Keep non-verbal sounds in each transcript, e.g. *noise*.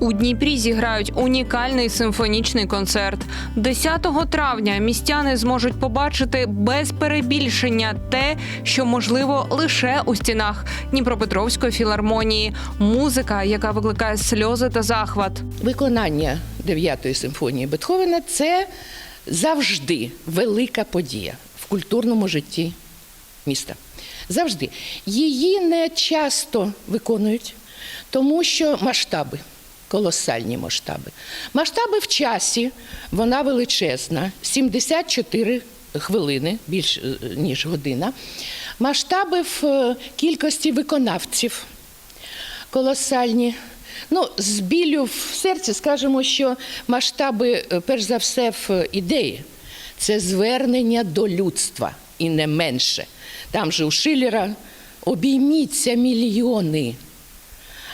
У Дніпрі зіграють унікальний симфонічний концерт. 10 травня містяни зможуть побачити без перебільшення те, що можливо лише у стінах Дніпропетровської філармонії. Музика, яка викликає сльози та захват. Виконання 9-ї симфонії Бетховена це завжди велика подія в культурному житті міста. Завжди. Її не часто виконують, тому що масштаби. Колосальні масштаби. Масштаби в часі, вона величезна, 74 хвилини, більш е, ніж година. Масштаби в е, кількості виконавців колосальні. Ну, з білю в серці скажемо, що масштаби, е, перш за все, в ідеї. Це звернення до людства і не менше. Там же у Шиллера обійміться мільйони.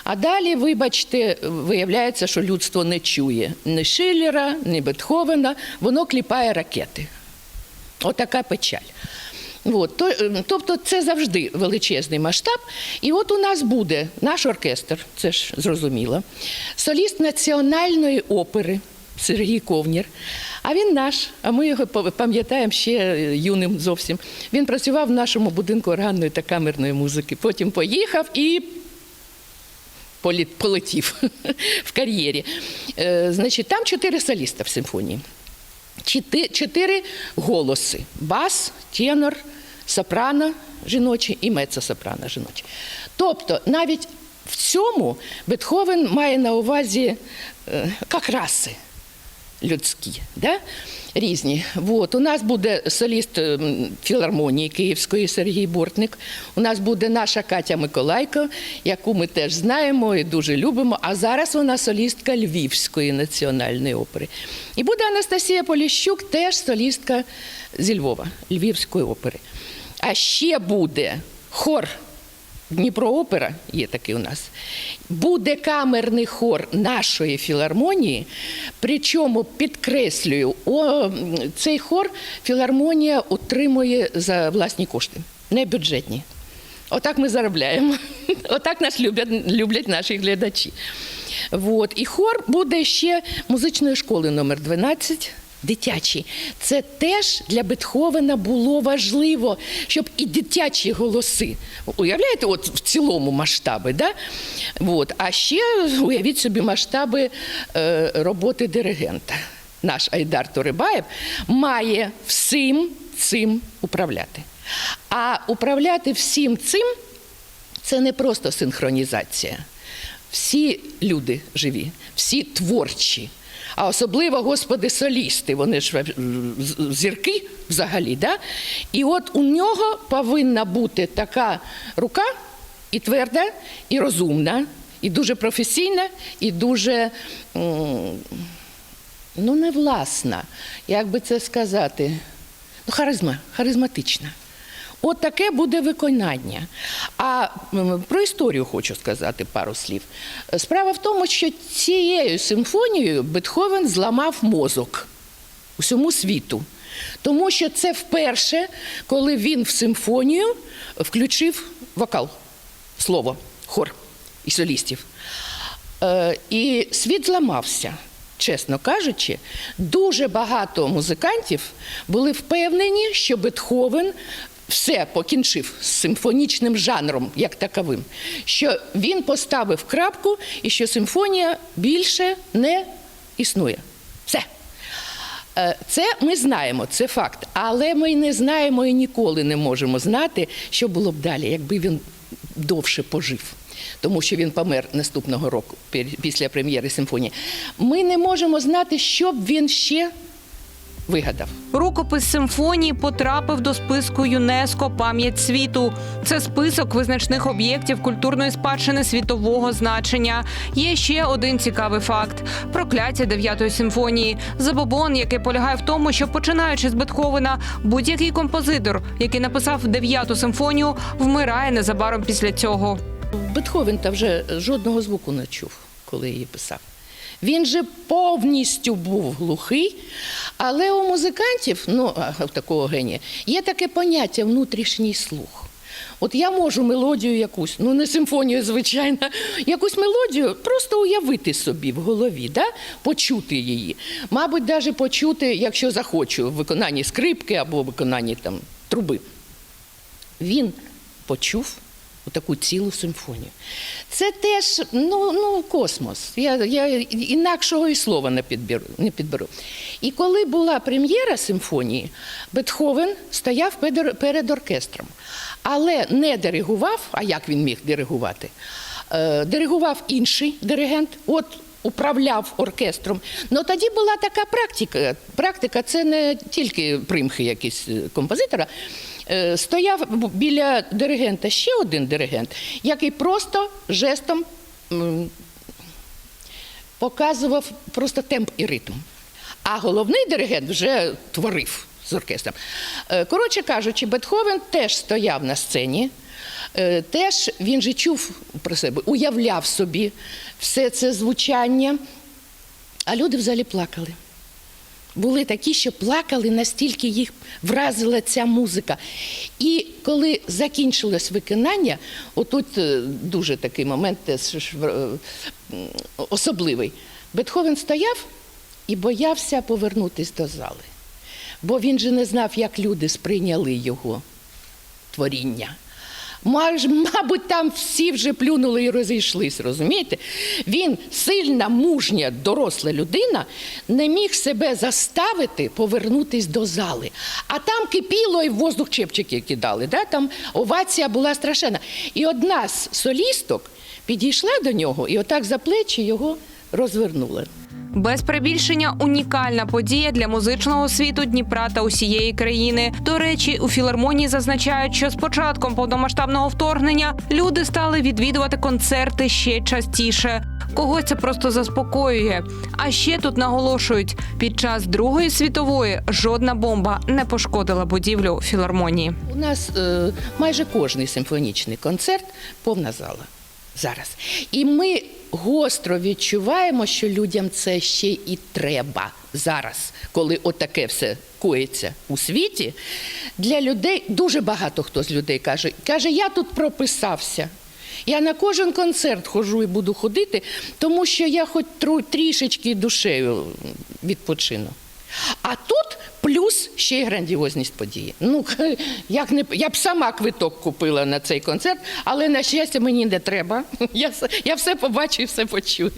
А далі, вибачте, виявляється, що людство не чує ні Шиллера, ні Бетховена, воно кліпає ракети. Отака печаль. От, то, е, тобто це завжди величезний масштаб. І от у нас буде наш оркестр, це ж зрозуміло, соліст національної опери Сергій Ковнір. А він наш, а ми його пам'ятаємо ще е, юним зовсім. Він працював в нашому будинку органної та камерної музики. Потім поїхав і полетів *laughs* в кар'єрі. Е, Значить, там чотири соліста в симфонії. Чотири, голоси: бас, тенор, сопрано жіночі і мецо-сопрано жіночі. Тобто навіть в цьому Бетховен має на увазі е, як раси людські, да? різні. Вот. У нас буде соліст ем, філармонії Київської Сергій Бортник. У нас буде наша Катя Миколайко, яку ми теж знаємо і дуже любимо. А зараз вона солістка Львівської національної опери. І буде Анастасія Поліщук, теж солістка зі Львова, Львівської опери. А ще буде хор Дніпроопера є такий у нас. Буде камерний хор нашої філармонії. Причому підкреслюю, о, цей хор філармонія утримує за власні кошти, не бюджетні. Отак ми заробляємо. *laughs* Отак нас люблять, люблять наші глядачі. Вот. І хор буде ще музичної школи номер 12 дитячий. Це теж для Бетховена було важливо, щоб і дитячі голоси. Уявляєте, от в цілому масштаби, да? От. А ще уявіть собі масштаби е, роботи диригента. Наш Айдар Торибаєв має всім цим управляти. А управляти всім цим це не просто синхронізація. Всі люди живі, всі творчі. А особливо, господи, солісти, вони ж зірки взагалі. Да? І от у нього повинна бути така рука і тверда, і розумна, і дуже професійна, і дуже ну, не власна, як би це сказати, ну, харизма, харизматична. От таке буде виконання. А про історію хочу сказати пару слів. Справа в тому, що цією симфонією Бетховен зламав мозок усьому світу. Тому що це вперше, коли він в симфонію включив вокал, слово, хор і солістів. Е, І світ зламався. Чесно кажучи, дуже багато музикантів були впевнені, що Бетховен все покінчив з симфонічним жанром як таковим, що він поставив крапку і що симфонія більше не існує. Все. Е, Це ми знаємо, це факт. Але ми не знаємо і ніколи не можемо знати, що було б далі, якби він довше пожив. Тому що він помер наступного року після прем'єри симфонії. Ми не можемо знати, що б він ще вигадав. Рукопис симфонії потрапив до списку ЮНЕСКО Пам'ять світу. Це список визначних об'єктів культурної спадщини світового значення. Є ще один цікавий факт: прокляття дев'ятої симфонії. Забобон, який полягає в тому, що починаючи з Бетховена, будь-який композитор, який написав дев'яту симфонію, вмирає незабаром після цього. Бетховен та вже жодного звуку не чув, коли її писав. Він же повністю був глухий, але у музикантів, ну, такого генія, є таке поняття внутрішній слух. От я можу мелодію якусь, ну не симфонію, звичайно, якусь мелодію просто уявити собі в голові, да? почути її. Мабуть, навіть почути, якщо захочу, в виконанні скрипки або виконанні там, труби. Він почув таку цілу симфонію. Це теж ну, ну, космос. Я, я інакшого і слова не підберу, не підберу. І коли була прем'єра симфонії, Бетховен стояв перед, оркестром, але не диригував, а як він міг диригувати? Е, диригував інший диригент. От управляв оркестром. Ну тоді була така практика. Практика це не тільки примхи якісь е, композитора. Е, Стояв біля диригента ще один диригент, який просто жестом показував просто темп і ритм. А головний диригент вже творив з оркестром. Е, Коротше кажучи, Бетховен теж стояв на сцені, е, теж він же чув про себе, уявляв собі все це звучання, а люди в залі плакали. Були такі, що плакали, настільки їх вразила ця музика. І коли закінчилось виконання, отут е, дуже такий момент е, особливий. Бетховен стояв і боявся повернутися до зали. Бо він же не знав, як люди сприйняли його творіння. Мабуть, там всі вже плюнули і розійшлись, розумієте? Він сильна, мужня, доросла людина, не міг себе заставити повернутись до зали. А там кипіло і в воздух чепчики кидали. Да? Там овація була страшенна. І одна з солісток підійшла до нього і отак за плечі його розвернула. Без перебільшення унікальна подія для музичного світу Дніпра та усієї країни. До речі, у філармонії зазначають, що з початком повномасштабного вторгнення люди стали відвідувати концерти ще частіше. Когось це просто заспокоює. А ще тут наголошують, під час Другої світової жодна бомба не пошкодила будівлю філармонії. У нас е, майже кожний симфонічний концерт повна зала зараз. І ми гостро відчуваємо, що людям це ще і треба зараз, коли отаке все коїться у світі. Для людей дуже багато хто з людей каже, каже, я тут прописався. Я на кожен концерт ходжу і буду ходити, тому що я хоч трішечки душею відпочину. А тут плюс ще й грандіозність події. Ну, *laughs* як не я б сама квиток купила на цей концерт, але на щастя мені не треба. *laughs* Я, я все побачу і все почую.